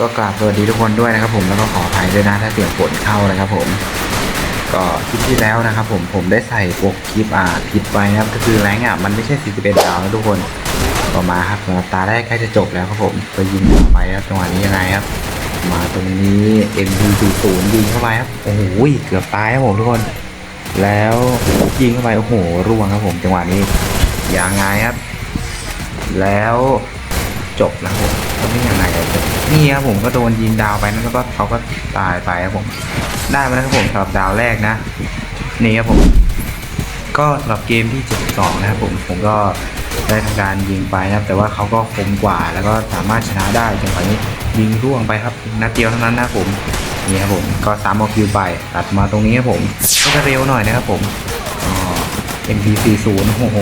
ก็กราบสวัสดีทุกคนด้วยนะครับผมแล้วก็ขออภัยด้วยนะถ้าเสียงฝนเข้านะครับผม ก็คลิปที่แล้วนะครับผมผมได้ใส่ปกคลิปอ่าผิดไปนะครับก็คือแรงอะมันไม่ใช่ 41 ดาวนะทุกคนต่อมาครับสำหรับตาแรกใกล้จะจบแล้วครับผมก็ยิงไปครับจังหวะนี้ยังไงครับ มาตรงนี้ MP40 ยิงเข้าไปครับโอ้โหเกือบตายครับผมทุกคน แล้วยิงเข้าไปโอ้โหร่วงครับผมจังหวะนี้ยังไงครับ แล้วจบแล้วผมก็ไม่ยังไงอะจบ นี่ครับผมก็โดนยิงดาวไปนั่นแล้วก็เขาก็ตายไปครับผม ได้มาแล้วครับผมสำหรับดาวแรกนะ นี่ครับผม ก็สำหรับเกมที่ 72 นะครับผมผมก็ได้ทำการยิงไปนะครับ แต่ว่าเขาก็คมกว่าแล้วก็สามารถชนะได้จังหวะนี้ยิงร่วงไปครับนัดเดียวเท่านั้นนะครับผมนี่ครับผมก็สามเอคิวไปตัดมาตรงนี้ครับผมก็จะเร็วหน่อยนะครับผมอ๋อ MP40 โอ้โห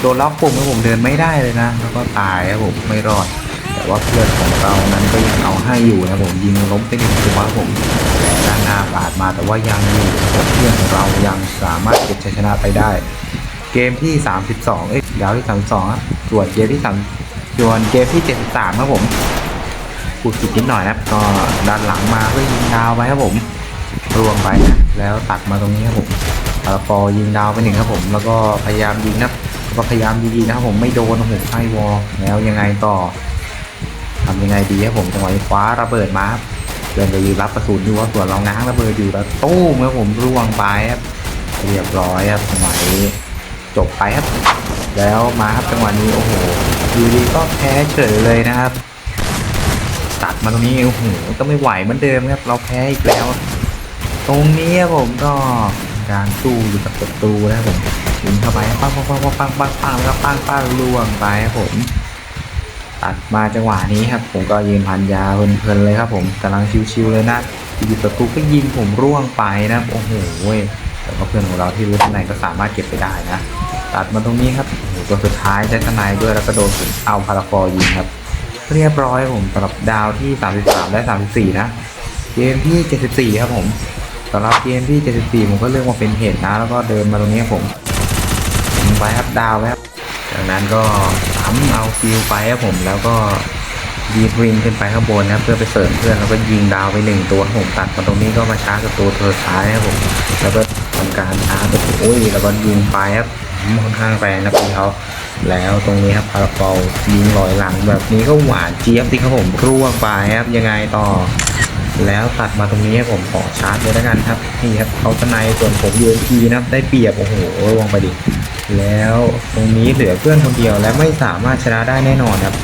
โดนล็อกปุ่มครับผมเดินไม่ได้เลยนะ แล้วก็ตายครับผมไม่รอด แต่ว่าเพื่อนของเรานั้นก็ยังเอาให้อยู่นะผมยิงล้มไปหนึ่งตัวครับผมด้านหน้าปาดมาแต่ว่ายังอยู่เพื่อนของเรายังสามารถเก็บชัยชนะไปได้ เกมที่ 32 เอ้ยดาวที่ 32ครับส่วนเกมที่3ส่วนเกมที่ 73 ครับผมพูดผิดนิดหน่อยนะก็ด้านหลังมาก็ยิงดาวไปครับผมรวมไปนะแล้วตัดมาตรงนี้ครับผมปาราปอยิงดาวไปหนึ่งครับผมแล้วก็พยายามยิงนะครับแล้วก็พยายามยิงๆนะครับผมไม่โดนโอ้โหไอวอลแล้วยังไงต่อำยังไงดีครับผมจังหวะนี้คว้าระเบิดมาครับเดินไปยืนรับกระสุนอยู่ว่าส่วนเราง้างระเบิดอยู่แล้วตู้มครับผมร่วงไปครับเรียบร้อยครับจังหวะนี้จบไปครับ แล้วมาครับจังหวะนี้โอ้โหยู่ดีก็แพ้เฉยเลยนะครับ ตัดมาตรงนี้โอ้โหก็ไม่ไหวเหมือนเดิมครับ เราแพ้อีกแล้ว ตรงนี้ครับผมก็การสู้อยู่กับศัตรูนะครับผมยิงเข้าไปปังปังปังปังปังปังแล้วปังปังล่วงไปครับผม ตัดมาจังหวะนี้ครับ ผมก็ยืนพันยาเพลินๆเลยครับ ผมกำลังชิวๆเลยนะอยู่ศัตรูก็ยิงผมร่วงไปนะโอ้โหแต่ว่าเพื่อนของเราที่รู้ทนายก็สามารถเก็บไปได้นะตัดมาตรงนี้ครับโอ้ตัวสุดท้ายใช้ทนายด้วยแล้วก็โดนผมเอาพาราฟอยิงครับ เรียบร้อยผมสำหรับดาวที่ 33 และ 34 นะเกมที่ 74 ครับผมสำหรับเกมที่ 74 ผมก็เลือกมาเป็นเหตุนะ แล้วก็เดินมาตรงนี้ผมไปครับดาวไว้ครับจากนั้นก็ เอาฟิวไปครับผมแล้วก็ยีดวิงขึ้นไปข้างบนนะครับเพื่อไปเสริมเพื่อนแล้วก็ยิงดาวไปหนึ่งตัวผมตัดมาตรงนี้ก็มาชาร์จศับตัวสุดท้ายครับผมแล้วก็ทำการชาร์จโอ้ยแล้วก็ยิงไปครับค่อนข้างแรงนะพี่เขาแล้วตรงนี้ครับพาราเปายิงลอยหลังแบบนี้ก็หวานเจี๊ยบสิครับผมร่วงไปครับยังไงต่อ แล้วตัดมาตรงนี้ผมขอชาร์จเลยแล้วกันครับนี่ครับเขาตะไนส่วนผมยูเอ็ีนะครับได้เปรียบโอ้โหลงไปดิแล้วตรงนี้เหลือเพื่อนคนเดียวและไม่สามารถชนะได้แน่นอนครับ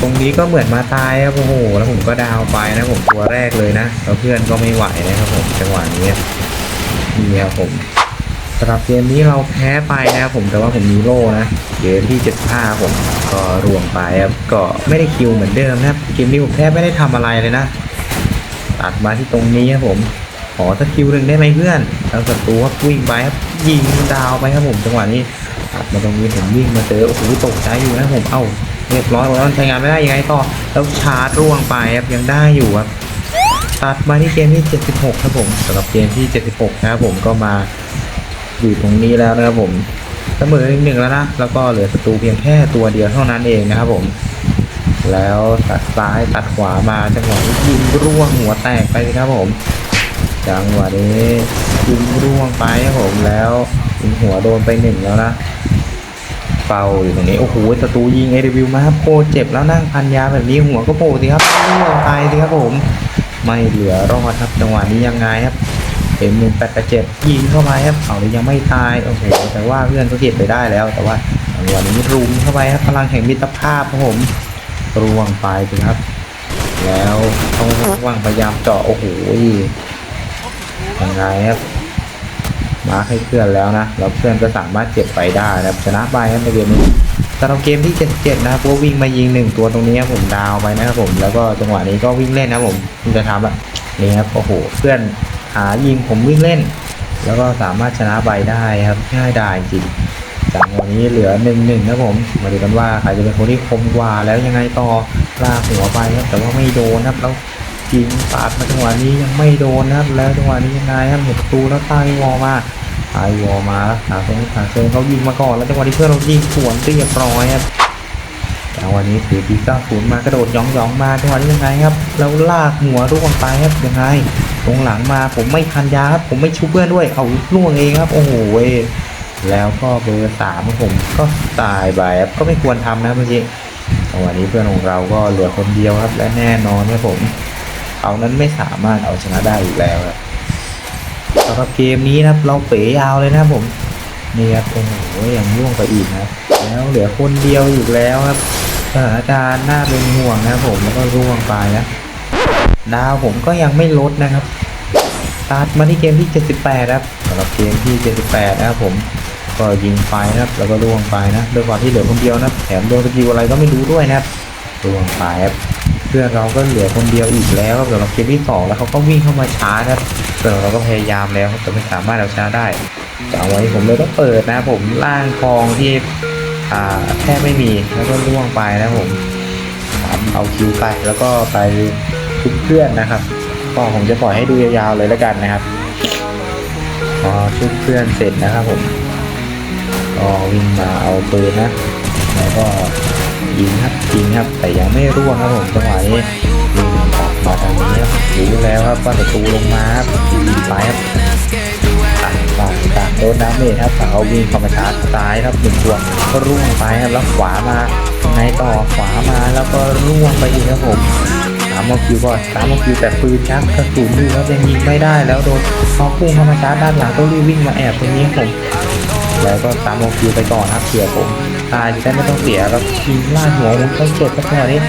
ตรงนี้ก็เหมือนมาตายครับโอ้โห แล้วผมก็ดาวไปนะผมตัวแรกเลยนะแล้วเพื่อนก็ไม่ไหวนะครับผมจังหวะนี้นี่ครับผมสำหรับเกมนี้เราแพ้ไปนะครับผมแต่ว่าผมมีโล่นะเกมที่ 75 ผมก็รวมไปครับก็ไม่ได้คิวเหมือนเดิมนะครับเกมนี้ผมแทบไม่ได้ทำอะไรเลยนะ ตัดมาที่ตรงนี้ครับผม ขอสักคิวหนึ่งได้ไหมเพื่อนแล้วศัตรูครับวิ่งไปครับยิงดาวไปครับผมจังหวะนี้ตัดมาตรงนี้ผมวิ่งมาเจอโอ้โหตกใจอยู่นะผมเอ้าเรียบร้อยแล้วใช้งานไม่ได้ยังไงต่อแล้วชาร์จร่วงไปครับยังได้อยู่ครับตัดมาที่เกมที่ 76 ครับผมสำหรับเกมที่ 76 นะครับผมก็มาอยู่ตรงนี้แล้วนะครับผมเสมอหนึ่งแล้วนะแล้วก็เหลือศัตรูเพียงแค่ตัวเดียวเท่านั้นเองนะครับผม แล้วตัดซ้ายตัดขวามาจังหวะนี้ยิงร่วงหัวแตกไปครับผม จังหวะนี้ยิงร่วงไปครับผมแล้วยิงหัวโดนไปหนึ่งแล้วนะเป่าอยู่ตรงนี้โอ้โหศัตรูยิงเอวิวมาครับโปรเจ็บแล้วนั่งพันยาแบบนี้หัวก็โผล่สิครับร่วงไปสิครับผม ไม่เหลือรอดครับจังหวะนี้ยังไงครับเอ็มหนึ่งแปดเจ็ดยิงเข้าไปครับเขาเลยยังไม่ตายโอ้โหแต่ว่าเพื่อนก็เก็บไปได้แล้ว แต่ว่าจังหวะนี้รุมเข้าไปครับพลังแห่งมิตรภาพครับผม ร่วงไปสิครับ แล้วต้องว่างพยายามเจาะโอ้โหยังไงครับมาให้เพื่อนแล้วนะแล้วเพื่อนก็สามารถเก็บไปได้นะชนะไปครับในเกมนี้สำหรับเกมที่ 77 นะครับพวกวิ่งมายิงหนึ่งตัวตรงนี้ครับผมดาวไปนะครับผมแล้วก็จังหวะนี้ก็วิ่งเล่นนะผมที่จะทำแบบนี่ครับโอ้โหเพื่อนหายิงผมวิ่งเล่น แล้วก็สามารถชนะไปได้ครับง่ายดายจริง จากวันนี้เหลือหนึ่งหนึ่งครับผม มาดูกันว่าใครจะเป็นคนที่คมกว่าแล้วยังไงต่อลากหัวไปครับ แต่ว่าไม่โดนครับแล้วยิงปาดมาจังหวะนี้ยังไม่โดนนะครับ แล้วจังหวะนี้ยังไงครับหมดประตูแล้วตายวอลมาตายวอลมาหาเซนหาเซนเขายิงมาก่อนแล้วจังหวะที่เพื่อนเรายิงสวนเรียบร้อยครับจังหวะนี้ถือปี90มากระโดดย่องๆมาจังหวะนี้ยังไงครับแล้วลากหัวร่วงไปครับยังไงตรงหลังมาผมไม่ทันยาครับผมไม่ชุบเพื่อนด้วยเอาล่วงเองครับ โอ้โห แล้วก็เบอร์สามของผมก็ตายไปครับก็ไม่ควรทำนะเมื่อกี้จังหวะนี้เพื่อนของเราก็เหลือคนเดียวครับ และแน่นอนครับผมเขานั้นไม่สามารถเอาชนะได้อีกแล้วครับสำหรับเกมนี้นะครับ เราเป๋ยาวเลยนะผมนี่ครับโอ้โหยังล่วงไปอีกนะแล้วเหลือคนเดียวอีกแล้วครับสถานการณ์น่าเป็นห่วงนะผมแล้วก็ร่วงไปนะดาวผมก็ยังไม่ลดนะครับตัดมาที่เกมที่ 78 ครับสำหรับเกมที่ 78 นะครับผม ก็ยิงไปนะครับแล้วก็ร่วงไปนะด้วยความที่เหลือคนเดียวนะแถมโดนสกิลอะไรก็ไม่รู้ด้วยนะครับร่วงไปครับเพื่อนเราก็เหลือคนเดียวอีกแล้วครับสำหรับเกมที่สองแล้วเขาก็วิ่งเข้ามาช้าร์จครับเพื่อนเราก็พยายามแล้วแต่ไม่สามารถเอาชนะได้จังหวะนี้ผมเลยต้องเปิดนะผมล่างคลองที่อ่าแทบไม่มีแล้วก็ล่วงไปนะผมเอาคิวไปแล้วก็ไปทุบเพื่อนนะครับก็ผมจะปล่อยให้ดูยาวๆเลยแล้วกันนะครับพอชุบเพื่อนเสร็จนะครับผม ก็วิ่งมาเอาปืนนะ แล้วก็ยิงครับยิงครับ แต่ยังไม่ร่วงครับผมจังหวะนี้วิ่งกลับมาทางนี้ครับรู้แล้วครับว่าศัตรูลงมาครับยิงไปครับต่างต่างต่างโดนน้ำเมจครับเขาวิ่งเข้ามาชาร์จซ้ายครับหนึ่งตัวก็ร่วงไปครับแล้วขวามายังไงต่อขวามาแล้วก็ร่วงไปอีกครับผมสามโมคิวก่อนสามโมคิวแต่ปืนชักกระสุนอยู่ครับยังยิงไม่ได้แล้วโดนเขาพุ่งเข้ามาชาร์จด้านหลังก็รีบวิ่งมาแอบตรงนี้ครับผม แล้วก็ตามโมคิวไปก่อนครับเผื่อผมตายจะได้ไม่ต้องเสียครับยิงล่าหัวผมต้องเจ็บสักหน่อยนี้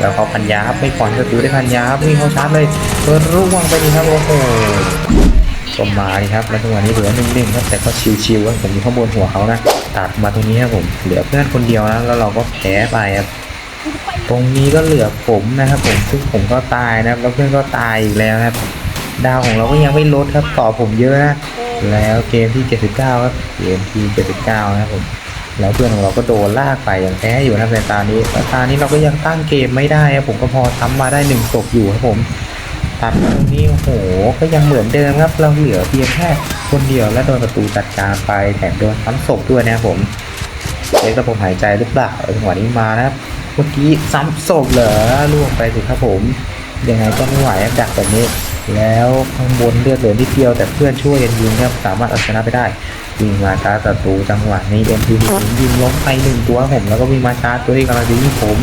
แล้วเขาพันยาครับไม่ก่อนจะดูได้พันยาครับวิ่งเข้าชาร์จเลยก็ร่วงไปดีครับโอ้โหก็มาดีครับแล้วจังหวะนี้เหลือหนึ่งหนึ่งครับแต่ก็ชิวๆครับผมอยู่ข้างบนหัวเขานะตัดมาตรงนี้ครับผมเหลือเพื่อนคนเดียวนะแล้วเราก็แพ้ไปครับตรงนี้ก็เหลือผมนะครับผมซึ่งผมก็ตายนะครับแล้วเพื่อนก็ตายอีกแล้วครับ ดาวของเราก็ยังไม่ลดครับต่อผมเยอะนะ แล้วเกมที่ 79 ครับ เกมที่ 79 นะครับผม แล้วเพื่อนของเราก็โดนลากไปอย่างแพ้อยู่นะในตานี้แต่ตานี้เราก็ยังตั้งเกมไม่ได้ครับผมก็พอทำมาได้หนึ่งศพอยู่ครับผมตัดตรงนี้โอ้โห ก็ยังเหมือนเดิมครับ เราเหลือเพียงแค่คนเดียวและโดนประตูจัดการไปแถมโดนซ้ำศพด้วยนะครับผมเล็กระบบหายใจหรือเปล่าจังหวะนี้มานะครับเมื่อกี้ซ้ำศพเหรอล่วงไปสิครับผมยังไงก็ไม่ไหวดักแบบนี้ แล้วข้างบนเลือดเหลือนิดเดียวแต่เพื่อนช่วยกันยิงครับสามารถเอาชนะไปได้วิ่งมาชาร์จศัตรูจังหวะนี้เอ็มพีผมยิงล้มไปหนึ่งตัวผมแล้วก็วิ่งมาชาร์จตัวที่กำลังยิงผม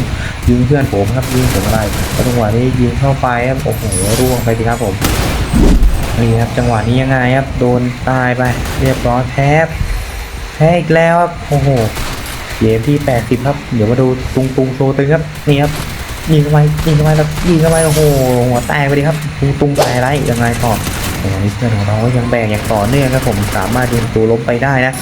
ยิงเพื่อนผมครับยิงผมอะไรแล้วจังหวะนี้ยิงเข้าไปครับโอ้โหร่วงไปสิครับผมนี่ครับจังหวะนี้ยังไงครับโดนตายไป เรียบร้อยแพ้แพ้อีกแล้วครับโอ้โหเกมที่ 80 ครับ เดี๋ยวมาดูตุงตุงโซตึงครับนี่ครับ ยิงเข้าไปยิงเข้าไปแล้วยิงเข้าไปโอ้โหหัวแตกไปดิครับตุงตุงตายไรยังไงต่อแต่วันนี้เพื่อนของเราก็ยังแบกอย่างต่อเนื่องครับผมสามารถยิงตัวล้มไปได้นะ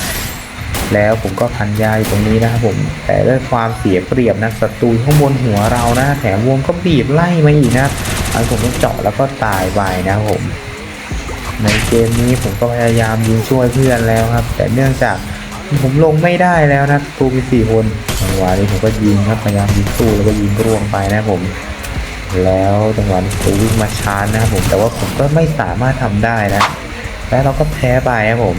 แล้วผมก็พันยาอยู่ตรงนี้นะครับผม แต่ด้วยความเสียเปรียบนะศัตรูข้างบนหัวเรานะแถมวงก็บีบไล่มาอีกนะอันผมต้องเจาะแล้วก็ตายไปนะครับผมในเกมนี้ผมก็พยายามยิงช่วยเพื่อนแล้วครับ แต่เนื่องจาก ผมลงไม่ได้แล้วนะตัวมีสี่คนจังหวะนี้ผมก็ยิงครับพยายามยิงสู้แล้วก็ยิงร่วงไปนะผม แล้วจังหวะนี้ตูวิ่งมาชาร์จนะครับผมแต่ว่าผมก็ไม่สามารถทำได้นะ แล้วเราก็แพ้ไปครับผม